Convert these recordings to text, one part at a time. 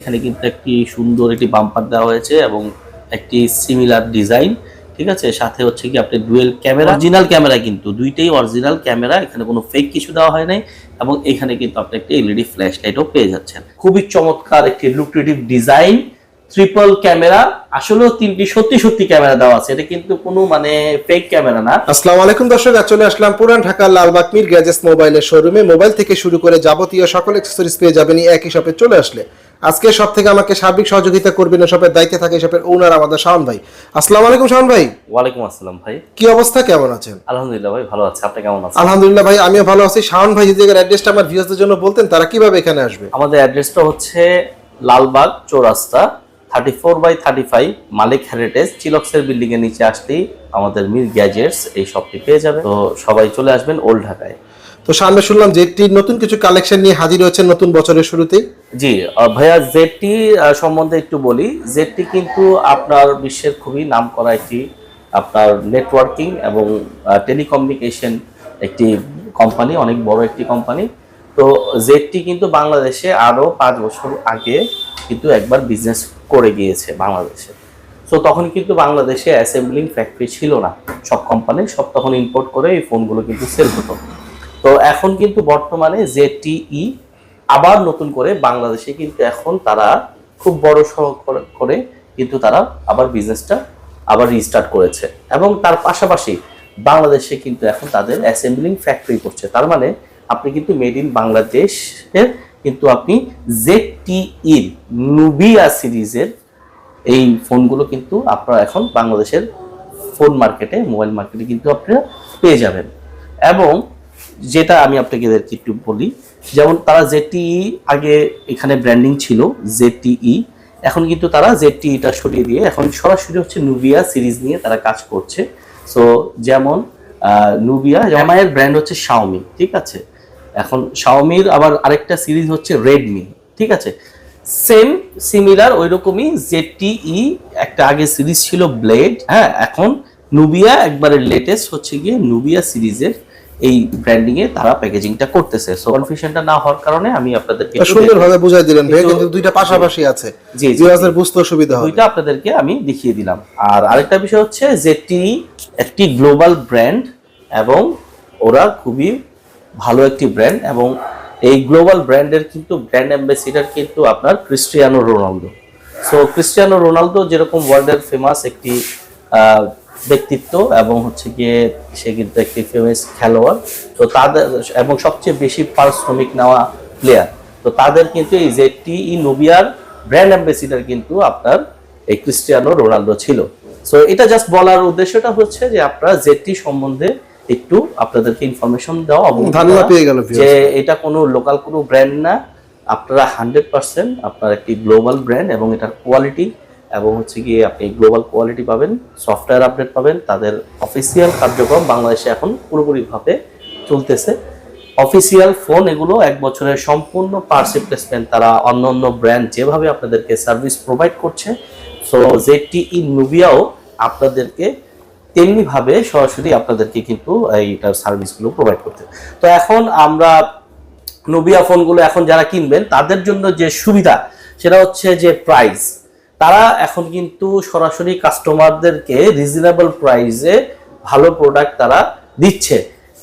এখানে কিন্তু একটি সুন্দর একটি বাম্পার দেওয়া হয়েছে এবং একটি সিমিলার ডিজাইন ঠিক আছে? সাথে হচ্ছে কি আপনি ডুয়েল ক্যামেরা অরিজিনাল ক্যামেরা কিন্তু, দুইটাই অরিজিনাল ক্যামেরা এখানে কোনো ফেক কিছু দেওয়া হয় নাই এবং এখানে কিন্তু আপনি একটি এলইডি ফ্ল্যাশ লাইটও পেয়ে যাচ্ছেন। খুবই চমৎকার একটি লুক্রেটিভ ডিজাইন ট্রিপল ক্যামেরা আসলেও তিনটি সত্যি সত্যি ক্যামেরা দেওয়া আছে। এটা কিন্তু কোনো মানে ফেক ক্যামেরা না। আসসালামু আলাইকুম দর্শক চলে আসলাম পুরান ঢাকার লালবাগ মির গ্যাজেটস মোবাইলের শোরুমে মোবাইল থেকে শুরু করে যাবতীয় সকল অ্যাক্সেসরিজ পেয়ে যাবেন একই শপে চলে আসলে। আজকে সব থেকে আমাকে সার্বিক সহযোগিতা করবেন শপের দায়িত্বে থাকে শপের ওনার আমাদের শাওন ভাই। আসসালামু আলাইকুম শাওন ভাই। ওয়ালাইকুম আসসালাম ভাই। কি অবস্থা? কেমন আছেন? আলহামদুলিল্লাহ ভাই ভালো আছে। আপনি কেমন আছেন? আলহামদুলিল্লাহ ভাই আমিও ভালো আছি। শাওন ভাই যদি অ্যাড্রেসটা আমার ভিউয়ারদের জন্য বলতেন তারা কীভাবে এখানে আসবে? আমাদের অ্যাড্রেসটা হচ্ছে Lalbag Chowrasta thirty four by thirty five Malik heritage চিলক্সের building এর নিচে আসতেই আমাদের মির গ্যাজেটস এই শপটি পেয়ে যাবে। তো সবাই চলে আসবেন ওল্ড ঢাকায়। তো সামনে শুনলাম একটি নতুন কিছু কালেকশন নিয়ে হাজির হয়েছে নতুন বছরের শুরুতেই জি ভাইয়া জেডটি সম্বন্ধে একটু বলি। জেডটি কিন্তু আপনার বিশ্বের খুবই নাম করা একটি আপনার নেটওয়ার্কিং এবং টেলিকমিউনিকেশন একটি কোম্পানি অনেক বড় একটি কোম্পানি তো জেডটি কিন্তু বাংলাদেশে আরও পাঁচ বছর আগে কিন্তু একবার বিজনেস করে গিয়েছে বাংলাদেশে। সো তখন কিন্তু বাংলাদেশে অ্যাসেম্বলিং ফ্যাক্টরি ছিল না। সব কোম্পানি সব তখন ইম্পোর্ট করে এই ফোনগুলো কিন্তু সেল হতো। তো এখন কিন্তু বর্তমানে জেটিই আবার নতুন করে বাংলাদেশে কিন্তু এখন তারা খুব বড় সহ করে কিন্তু তারা আবার বিজনেসটা আবার রিস্টার্ট করেছে। এবং তার পাশাপাশি বাংলাদেশে কিন্তু এখন তাদের অ্যাসেম্বলিং ফ্যাক্টরি করছে। তার মানে আপনি কিন্তু মেড ইন বাংলাদেশের কিন্তু আপনি জেটিইর নুবিয়া সিরিজের এই ফোনগুলো কিন্তু আপনারা এখন বাংলাদেশের ফোন মার্কেটে মোবাইল মার্কেটে কিন্তু আপনারা পেয়ে যাবেন। এবং যেটা আমি আপনাকে একটু বলি, যেমন তারা জেটিই আগে এখানে ব্র্যান্ডিং ছিল জেটিই এখন কিন্তু তারা জেটিইটা সরিয়ে দিয়ে এখন সরাসরি হচ্ছে নুবিয়া সিরিজ নিয়ে তারা কাজ করছে। সো যেমন নুবিয়া এমআইয়ের ব্র্যান্ড হচ্ছে শাওমি ঠিক আছে? এখন শাওমির আবার আরেকটা সিরিজ হচ্ছে রেডমি ঠিক আছে? সেম সিমিলার ওই রকমই জেটিই একটা আগে সিরিজ ছিল ব্লেড হ্যাঁ এখন নুবিয়া একবারে লেটেস্ট হচ্ছে গিয়ে নুবিয়া সিরিজের এই ব্র্যান্ডিং এ তারা প্যাকেজিংটা করতেছে। সো কনফিউশনটা না হওয়ার কারণে আমি আপনাদেরকে সুন্দরভাবে বুঝাই দিলেন ভাই কিন্তু- দুইটা পাশাপাশি আছে। জি, ভিউয়ারদের বুঝতে সুবিধা হবে। দুইটা আপনাদেরকে আমি দেখিয়ে দিলাম। আর আরেকটা বিষয় হচ্ছে যেটি একটি গ্লোবাল ব্র্যান্ড এবং ওরা খুবই ভালো একটি ব্র্যান্ড এবং এই গ্লোবাল ব্র্যান্ডের কিন্তু ব্র্যান্ড অ্যাম্বাসিডার কিন্তু আপনার Cristiano Ronaldo so Cristiano Ronaldo যেরকম ওয়ার্ল্ডের ফেমাস একটি ব্যক্তিত্ব এবং হচ্ছে গিয়ে সে কিন্তু একটি ফেমাস খেলোয়াড়। তো তাদের, এবং সবচেয়ে বেশি পারিশ্রমিক নেওয়া প্লেয়ার তো তাদের কিন্তু এই জেটি ই নোবিয়ার ব্র্যান্ড অ্যাম্বাসিডার কিন্তু আপনার এই ক্রিস্টিয়ানো রোনালদো ছিল। সো এটা জাস্ট বলার উদ্দেশ্যটা হচ্ছে যে আপনারা জেটি সম্বন্ধে একটু আপনাদেরকে ইনফরমেশন দেওয়া ধারণা পেয়ে গেল যে এটা কোনো লোকাল কোনো ব্র্যান্ড না। আপনারা হান্ড্রেড পার্সেন্ট আপনার একটি গ্লোবাল ব্র্যান্ড এবং এটার কোয়ালিটি এবং হচ্ছে গিয়ে আপনি গ্লোবাল কোয়ালিটি পাবেন সফটওয়্যার আপডেট পাবেন তাদের অফিসিয়াল কার্যক্রম বাংলাদেশে এখন পুরোপুরিভাবে চলতেছে। অফিসিয়াল ফোন এগুলো এক বছরের সম্পূর্ণ পার্স রিপ্লেসমেন্ট তারা অন্য অন্য ব্র্যান্ড যেভাবে আপনাদেরকে সার্ভিস প্রোভাইড করছে সো জেটি ই নুবিয়াও আপনাদেরকে তেমনি ভাবে সরাসরি আপনাদেরকে কিন্তু এইটার সার্ভিসগুলো প্রোভাইড করতে। তো এখন আমরা নোবিয়া ফোনগুলো এখন যারা কিনবেন, তাদের জন্য যে সুবিধা, সেটা হচ্ছে যে প্রাইস তারা এখন কিন্তু সরাসরি কাস্টমারদেরকে রিজনেবল প্রাইসে ভালো প্রোডাক্ট তারা দিচ্ছে।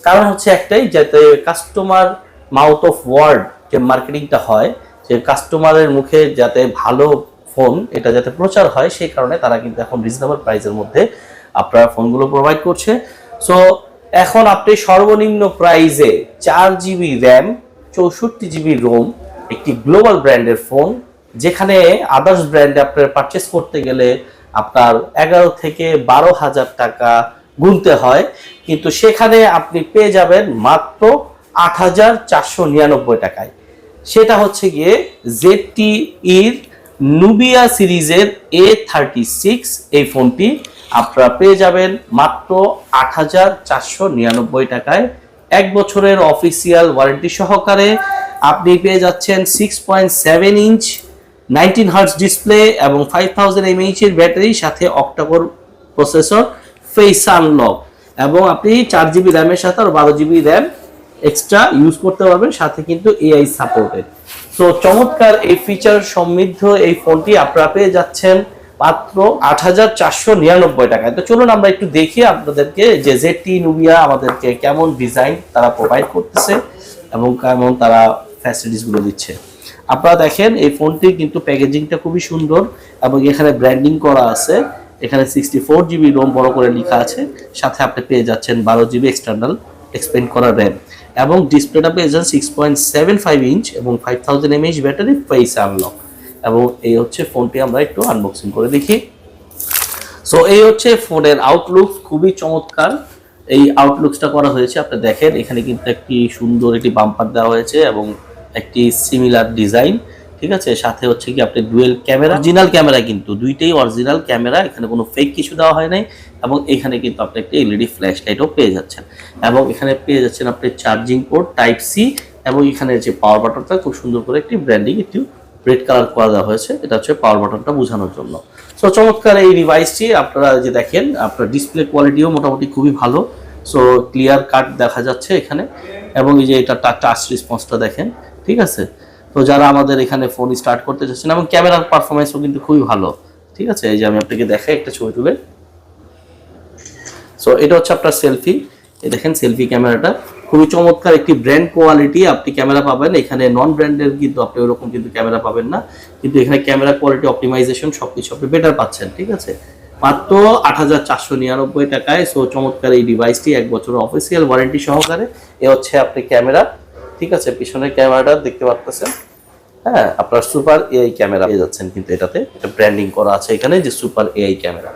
কারণ হচ্ছে একটাই, যাতে কাস্টমার মাউথ অফ ওয়ার্ড যে মার্কেটিংটা হয়, যে কাস্টমারের মুখে যাতে ভালো ফোন এটা যাতে প্রচার হয়, সেই কারণে তারা কিন্তু এখন রিজনেবল প্রাইসের মধ্যে আপনার ফোনগুলো প্রোভাইড করছে। সো এখন আপনি সর্বনিম্ন প্রাইসে চার জিবি র্যাম চৌষট্টি জিবি রোম একটি গ্লোবাল ব্র্যান্ডের ফোন যেখানে আদার্স ব্র্যান্ডে আপনার পারচেস করতে গেলে আপনার এগারো থেকে বারো হাজার টাকা গুনতে হয়। কিন্তু সেখানে আপনি পেয়ে যাবেন মাত্র আট হাজার চারশো নিরানব্বই টাকায়। সেটা হচ্ছে গিয়ে জেডটি ইর নুবিয়া সিরিজের এ থার্টি সিক্স এই ফোনটি আপনারা পেয়ে যাবেন মাত্র আট হাজার চারশো নিরানব্বই টাকায় এক বছরের অফিসিয়াল ওয়ারেন্টি সহকারে আপনি পেয়ে যাচ্ছেন six point seven inch nineteen hertz display এবং five thousand M A H এর ব্যাটারি, সাথে octa core processor face unlock এবং আপনি চার জিবি র্যামের সাথে আর বারো জিবি র্যাম এক্সট্রা ইউজ করতে পারবেন, সাথে কিন্তু এআই সাপোর্টেড তো চমৎকার এই ফিচার সমৃদ্ধ এই ফোনটি আপনারা পেয়ে যাচ্ছেন মাত্র আট হাজার চারশো নিরানব্বই টাকায় তো চলুন আমরা একটু দেখি আপনাদেরকে যে জেটি নুবিয়া আমাদেরকে কেমন ডিজাইন তারা প্রোভাইড করতেছে এবং কেমন তারা ফ্যাসিলিটিসগুলো দিচ্ছে। আপনারা দেখেন, এই ফোনটি কিন্তু প্যাকেজিংটা খুবই সুন্দর এবং এখানে ব্র্যান্ডিং করা আছে। এখানে সিক্সটি ফোর জিবি রোম বড় করে লেখা আছে। সাথে আপনি পেয়ে যাচ্ছেন বারো জিবি এক্সটার্নাল এক্সপেন্ড করা র্যাম এবং ডিসপ্লেটা পেয়ে যাচ্ছেন six point seven five inch এবং five thousand mAh battery face unlock এবং এই হচ্ছে ফোনটি আমরা একটু আনবক্সিং করে দেখি। সো এই হচ্ছে ফোনের আউটলুক খুবই চমৎকার। এই আউটলুকসটা করা হয়েছে, আপনি দেখেন, এখানে কিন্তু একটি সুন্দর একটি বাম্পার দেওয়া হয়েছে এবং একটি সিমিলার ডিজাইন ঠিক আছে? সাথে হচ্ছে কি, আপনি ডুয়েল ক্যামেরা অরিজিনাল ক্যামেরা কিন্তু, দুইটাই অরিজিনাল ক্যামেরা এখানে কোনো ফেক কিছু দেওয়া হয় নাই এবং এখানে কিন্তু আপনি একটি এলইডি ফ্ল্যাশ লাইটও পেয়ে যাচ্ছেন। এবং এখানে পেয়ে যাচ্ছেন আপনি চার্জিং পোর্ট টাইপ সি এবং এখানে যে পাওয়ার বাটনটা খুব সুন্দর করে একটি ব্র্যান্ডিং একটু রেড কালার করা দেওয়া হয়েছে, এটা হচ্ছে পাওয়ার বাটনটা বোঝানোর জন্য। সো চমৎকার এই ডিভাইসটি আপনারা যে দেখেন, আপনার ডিসপ্লে কোয়ালিটিও মোটামুটি খুবই ভালো। সো ক্লিয়ার কাট দেখা যাচ্ছে এখানে। এবং এই যে এটা টাচ রেসপন্সটা দেখেন, ঠিক আছে? তো যারা আমাদের এখানে ফোন স্টার্ট করতে চাচ্ছেন, এবং ক্যামেরার পারফরমেন্সও কিন্তু খুবই ভালো, ঠিক আছে? এই যে আমি আপনাকে দেখাই একটা ছবি তুলে। সো এটা হচ্ছে আপনার সেলফি এই দেখেন সেলফি ক্যামেরাটা খুবই চমৎকার একটি ব্র্যান্ড কোয়ালিটি আপনি ক্যামেরা পাবেন। এখানে নন ব্র্যান্ডের কিন্তু আপনি ওরকম কিন্তু ক্যামেরা পাবেন না। কিন্তু এখানে ক্যামেরা কোয়ালিটি অপটিমাইজেশন সবকিছু আপনি বেটার পাচ্ছেন, ঠিক আছে? মাত্র আট হাজার চারশো নিরানব্বই টাকায়। সো চমৎকার এই ডিভাইসটি এক বছরের অফিসিয়াল ওয়ারেন্টি সহকারে। এ হচ্ছে আপনি ক্যামেরা ঠিক আছে? পিছনের ক্যামেরাটা দেখতে পাচ্ছেন হ্যাঁ আপনার সুপার এআই ক্যামেরা পেয়ে যাচ্ছেন কিন্তু এটাতে। একটা ব্র্যান্ডিং করা আছে এখানে যে সুপার এআই ক্যামেরা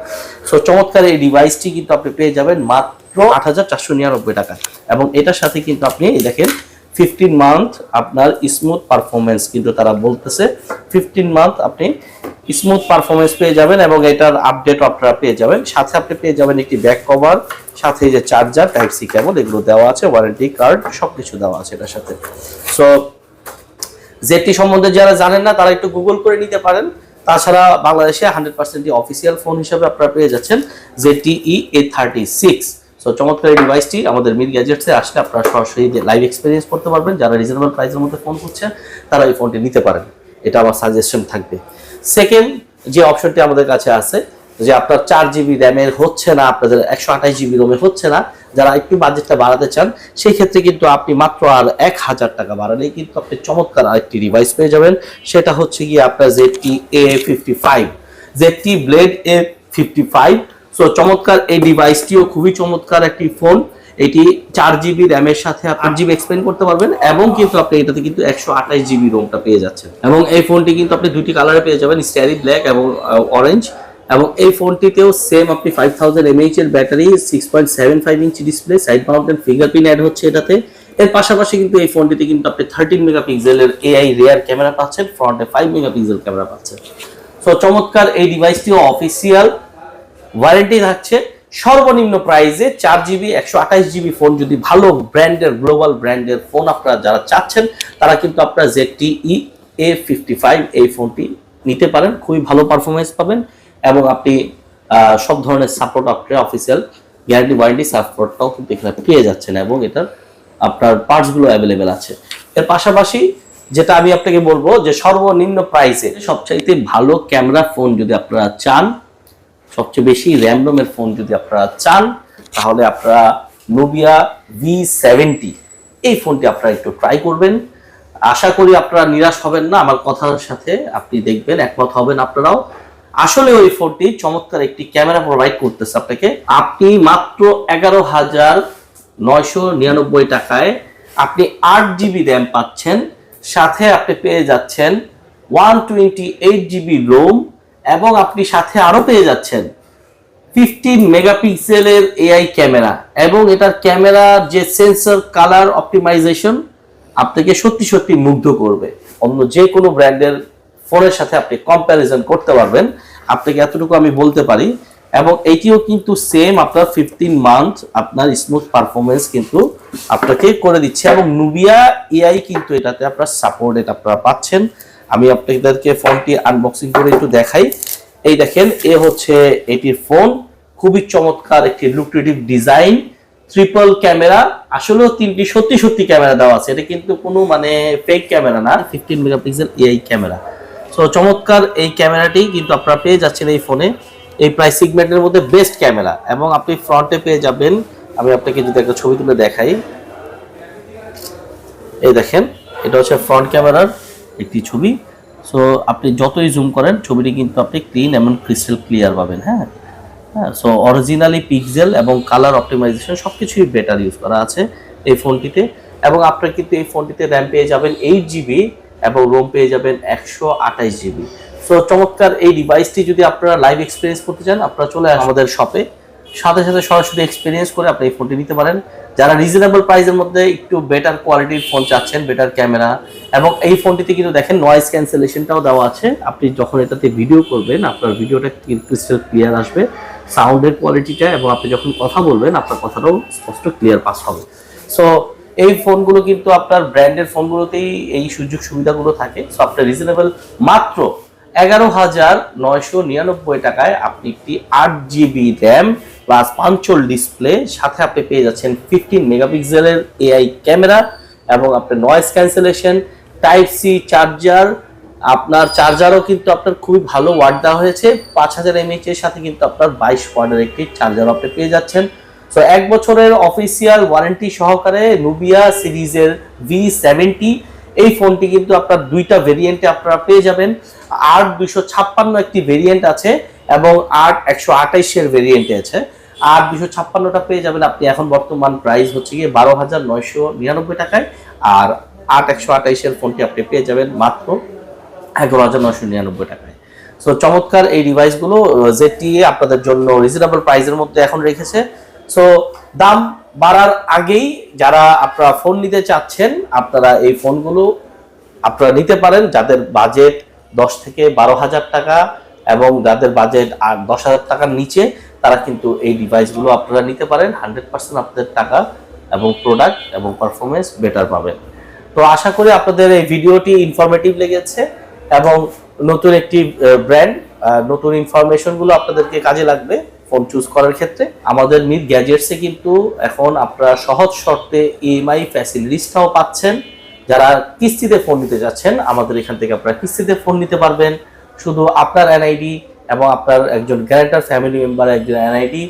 সো চমৎকার এই ডিভাইসটি কিন্তু আপনি পেয়ে যাবেন মাত্র আট হাজার চারশো নিরানব্বই টাকা। এবং এটার সাথে কিন্তু আপনি দেখেন ফিফটিন মান্থ আপনার স্মুথ পারফরমেন্স কিন্তু তারা বলতেছে। ফিফটিন মান্থ আপনি স্মুথ পারফরমেন্স পেয়ে যাবেন এবং এটার আপডেট আপনারা পেয়ে যাবেন। সাথে আপনি পেয়ে যাবেন একটি ব্যাক কভার সাথে যে চার্জার টাইপ সি কেবল এগুলো দেওয়া আছে ওয়ারেন্টি কার্ড সবকিছু দেওয়া আছে এটার সাথে। সো জেটি সম্বন্ধে যারা জানেন না, তারা একটু গুগল করে নিতে পারেন। তাছাড়া বাংলাদেশে হান্ড্রেড পার্সেন্ট অফিসিয়াল ফোন হিসেবে আপনারা পেয়ে যাচ্ছেন ZTE A thirty six so চমৎকার এই ডিভাইসটি আমাদের মির গ্যাজেটসে আসলে আপনারা সরাসরি লাইভ এক্সপিরিয়েন্স করতে পারবেন, যারা রিজনেবল প্রাইসের মধ্যে ফোন করছেন তারা এই ফোনটি নিতে পারেন। এটা আমার সাজেশন থাকবে। সেকেন্ড যে অপশনটি আমাদের কাছে আছে, যে আপনার চার জিবি র্যামের হচ্ছে না, আপনাদের একশো আঠাশ জিবি রোমে হচ্ছে না, যারা একটু বাজেটটা বাড়াতে চান, সেই ক্ষেত্রে কিন্তু আপনি মাত্র আর এক হাজার টাকা বাড়ালেই কিন্তু আপনি চমৎকার আরেকটি ডিভাইস পেয়ে যাবেন। সেটা হচ্ছে গিয়ে আপনার ZTE A fifty five ZTE blade A fifty five so চমৎকার এই ডিভাইসটিও খুবই চমৎকার একটি ফোন এটি চার জিবি র্যামের সাথে আট জিবি এক্সপ্লেন করতে পারবেন এবং কিন্তু আপনি এটাতে কিন্তু একশো আঠাশ জিবি রোমটা পেয়ে যাচ্ছেন। এবং এই ফোনটি কিন্তু আপনি দুটি কালারে পেয়ে যাবেন স্ট্যারি ব্ল্যাক এবং অরেঞ্জ এবং এই ফোনটিতেও সেম আপনি ফাইভ থাউজেন্ড এমএইচ এর battery six point seven five inch display side mountain fingerprint add হচ্ছে এটাতে। এর পাশাপাশি কিন্তু এই ফোনটিতে কিন্তু আপনি থার্টিন মেগাপিক্সেলের এআই রেয়ার ক্যামেরা পাচ্ছেন ফ্রন্টে ফাইভ মেগাপিক্সেল ক্যামেরা পাচ্ছেন। সো চমৎকার এই ডিভাইসটিও অফিসিয়াল ওয়ারেন্টি থাকছে। সর্বনিম্ন প্রাইসে চার জিবি একশো আঠাশ জিবি ফোন যদি ভালো ব্র্যান্ডের গ্লোবাল ব্র্যান্ডের ফোন আপনারা যারা চাচ্ছেন, তারা কিন্তু আপনারা জেডটি ই এ ফিফটি ফাইভ এই ফোনটি নিতে পারেন। খুবই ভালো পারফরমেন্স পাবেন এবং আপনি সব ধরনের সাপোর্ট আপনার অফিসিয়াল গ্যারান্টি ওয়ারেন্টি সাপোর্টটাও কিন্তু এখানে পেয়ে যাচ্ছেন এবং এটার আপনার পার্টসগুলো অ্যাভেলেবেল আছে। এর পাশাপাশি যেটা আমি আপনাকে বলব যে সর্বনিম্ন প্রাইসে সবচাইতে ভালো ক্যামেরা ফোন যদি আপনারা চান সবচেয়ে বেশি র্যাম রোমের ফোন যদি আপনারা চান, তাহলে আপনারা নোবিয়া ভি সেভেন্টি এই ফোনটি আপনারা একটু ট্রাই করবেন। আশা করি আপনারা নিরাশ হবেন না, আমার কথার সাথে আপনি দেখবেন, একমত হবেন আপনারাও। আসলে ওই ফোনটি চমৎকার একটি ক্যামেরা প্রোভাইড করতেছে আপনাকে। আপনি মাত্র এগারো হাজার নয়শো নিরানব্বই টাকায় আপনি আট জিবি র্যাম পাচ্ছেন, সাথে আপনি পেয়ে যাচ্ছেন one twenty eight GB ROM এবং আপনি সাথে আরও পেয়ে যাচ্ছেন ফিফটিন মেগাপিক্সেলের এআই ক্যামেরা। এবং এটার ক্যামেরার যে সেন্সর কালার অপটিমাইজেশন আপনাকে সত্যি সত্যি মুগ্ধ করবে। অন্য যে কোনো ব্র্যান্ডের ফোনের সাথে আপনি কম্প্যারিজন করতে পারবেন। আপনাকে এতটুকু আমি বলতে পারি। এবং এটিও কিন্তু সেম আপনার ফিফটিন মান্থ আপনার স্মুথ পারফরমেন্স কিন্তু আপনাকে করে দিচ্ছে। এবং নুবিয়া এআই কিন্তু এটাতে আপনার সাপোর্ট এটা আপনারা পাচ্ছেন। আমি আপনাদেরকে ফোনটি আনবক্সিং করে একটু দেখাই। এই দেখেন, এ হচ্ছে এটির ফোন খুবই চমৎকার একটি লুক্রেটিভ ডিজাইন ট্রিপল ক্যামেরা আসলেও তিনটি সত্যি সত্যি ক্যামেরা দেওয়া আছে। এটা কিন্তু কোনো মানে ফেক ক্যামেরা না। Fifteen megapixel AI camera so চমৎকার এই ক্যামেরাটি কিন্তু আপনারা পেয়ে যাচ্ছেন এই ফোনে এই প্রাইস সিগমেন্টের মধ্যে বেস্ট ক্যামেরা এবং আপনি ফ্রন্টে পেয়ে যাবেন। আমি আপনাকে যদি একটা ছবি তুলে দেখাই। এই দেখেন, এটা হচ্ছে ফ্রন্ট ক্যামেরার একটি ছবি। সো আপনি যতই জুম করেন, ছবিটি কিন্তু আপনি ক্লিন এবং ক্রিস্টাল ক্লিয়ার পাবেন হ্যাঁ? হ্যাঁ সো অরিজিনালি পিক্সেল এবং কালার অপটিমাইজেশন সব কিছুই বেটার ইউজ করা আছে এই ফোনটিতে। এবং আপনার কিন্তু এই ফোনটিতে র্যাম পেয়ে যাবেন এইট জিবি এবং রোম পেয়ে যাবেন একশো আঠাইশ জিবি সো চমৎকার এই ডিভাইসটি যদি আপনারা লাইভ এক্সপিরিয়েন্স করতে চান, আপনারা চলে আমাদের শপে সাথে সাথে সরাসরি এক্সপিরিয়েন্স করে আপনি এই ফোনটি নিতে পারেন। যারা রিজনেবল প্রাইসের মধ্যে একটু বেটার কোয়ালিটির ফোন চাচ্ছেন বেটার ক্যামেরা এবং এই ফোনটিতে কিন্তু দেখেন নয়েজ ক্যান্সেলেশনটাও দেওয়া আছে। আপনি যখন এটাতে ভিডিও করবেন, আপনার ভিডিওটা ক্রিস্টাল ক্লিয়ার আসবে সাউন্ডের কোয়ালিটিটা এবং আপনি যখন কথা বলবেন, আপনার কথাটাও স্পষ্ট ক্লিয়ার পাস হবে। সো এই ফোনগুলো কিন্তু আপনার ব্র্যান্ডের ফোনগুলোতেই এই সুযোগ সুবিধাগুলো থাকে। সো আপনার রিজনেবল মাত্র এগারো হাজার নয়শো নিরানব্বই টাকায় আপনি একটি আট GB RAM plus punch hole display সাথে আপনি পেয়ে যাচ্ছেন ফিফটিন মেগাপিক্সেলের এআই ক্যামেরা এবং আপনার noise cancellation type C charger আপনার চার্জারও কিন্তু আপনার খুবই ভালো ওয়াট দেওয়া হয়েছে। পাঁচ হাজার এমএইচ এর সাথে কিন্তু আপনার বাইশ পয়েন্টের একটি চার্জার আপনি পেয়ে যাচ্ছেন। সো এক বছরের অফিসিয়াল ওয়ারেন্টি সহকারে নুবিয়া সিরিজের ভি সেভেন্টি এই ফোনটি কিন্তু আপনার দুইটা ভেরিয়েন্টে আপনারা পেয়ে যাবেন। আট দুশো ছাপ্পান্ন একটি ভেরিয়েন্ট আছে। এবং আট, একশো আঠাইশের ভেরিয়েন্টে আছে। আর দুশো ছাপ্পান্নটা পেয়ে যাবেন আপনি এখন বর্তমান প্রাইস হচ্ছে গিয়ে বারো হাজার নয়শো নিরানব্বই টাকায়। আর আট, একশো আঠাইশের ফোনটি আপনি পেয়ে যাবেন মাত্র এগারো হাজার নয়শো নিরানব্বই টাকায়। সো চমৎকার এই ডিভাইসগুলো যেটি আপনাদের জন্য রিজনেবল প্রাইসের মধ্যে এখন রেখেছে। সো দাম বাড়ার আগেই যারা আপনারা ফোন নিতে চাচ্ছেন, আপনারা এই ফোনগুলো আপনারা নিতে পারেন। যাদের বাজেট দশ থেকে বারো হাজার টাকা এবং যাদের বাজেট আর দশ হাজার টাকার নিচে, তারা কিন্তু এই ডিভাইসগুলো আপনারা নিতে পারেন। হান্ড্রেড পার্সেন্ট আপনাদের টাকা এবং প্রোডাক্ট এবং পারফরমেন্স বেটার পাবেন। তো আশা করি আপনাদের এই ভিডিওটি ইনফরমেটিভ লেগেছে এবং নতুন একটি ব্র্যান্ড নতুন ইনফরমেশনগুলো আপনাদেরকে কাজে লাগবে ফোন চুজ করার ক্ষেত্রে। আমাদের মিড গ্যাজেটসে কিন্তু এখন আপনারা সহজ শর্তে ইএমআই ফ্যাসিলিটিসটাও পাচ্ছেন। যারা কিস্তিতে ফোন নিতে যাচ্ছেন, আমাদের এখান থেকে আপনারা কিস্তিতে ফোন নিতে পারবেন। শুধু আপনার এনআইডি এবং আপনার একজন গ্যারেন্টার ফ্যামিলি মেম্বার একজন এনআইডি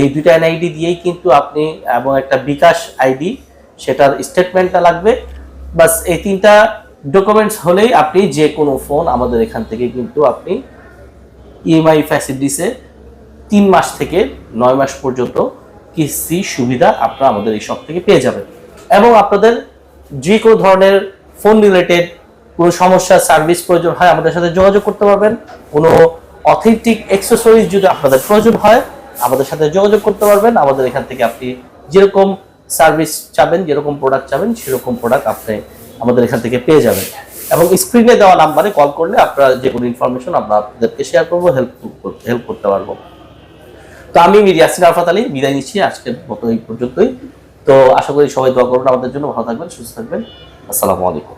এই দুইটা এনআইডি দিয়েই কিন্তু আপনি এবং একটা বিকাশ আইডি সেটার স্টেটমেন্টটা লাগবে। বাস এই তিনটা ডকুমেন্টস হলেই আপনি যে কোনো ফোন আমাদের এখান থেকে কিন্তু আপনি ইএমআই ফ্যাসিলিটিসে তিন মাস থেকে নয় মাস পর্যন্ত কিস্তি সুবিধা আপনারা আমাদের এই শপ থেকে পেয়ে যাবেন। এবং আপনাদের যে কোনো ধরনের ফোন রিলেটেড কোনো সমস্যা সার্ভিস প্রয়োজন হয়, আমাদের সাথে যোগাযোগ করতে পারবেন। কোনো অথেন্টিক অ্যাক্সেসরিজ যদি আপনাদের প্রয়োজন হয়, আমাদের সাথে যোগাযোগ করতে পারবেন। আমাদের এখান থেকে আপনি যেরকম সার্ভিস চাবেন, যেরকম প্রোডাক্ট চাবেন, সেরকম প্রোডাক্ট আপনি আমাদের এখান থেকে পেয়ে যাবেন। এবং স্ক্রিনে দেওয়া নাম্বারে কল করলে আপনারা যে কোনো ইনফরমেশন আমরা আপনাদেরকে শেয়ার করব হেল্প হেল্প করতে পারব। তো আমি মির ইয়াসিন আরফাত আলী, বিদায় নিচ্ছি আজকের মতো এই পর্যন্তই। তো আশা করি সবাই দোয়া করুন আমাদের জন্য। ভালো থাকবেন, সুস্থ থাকবেন। আসসালামু আলাইকুম।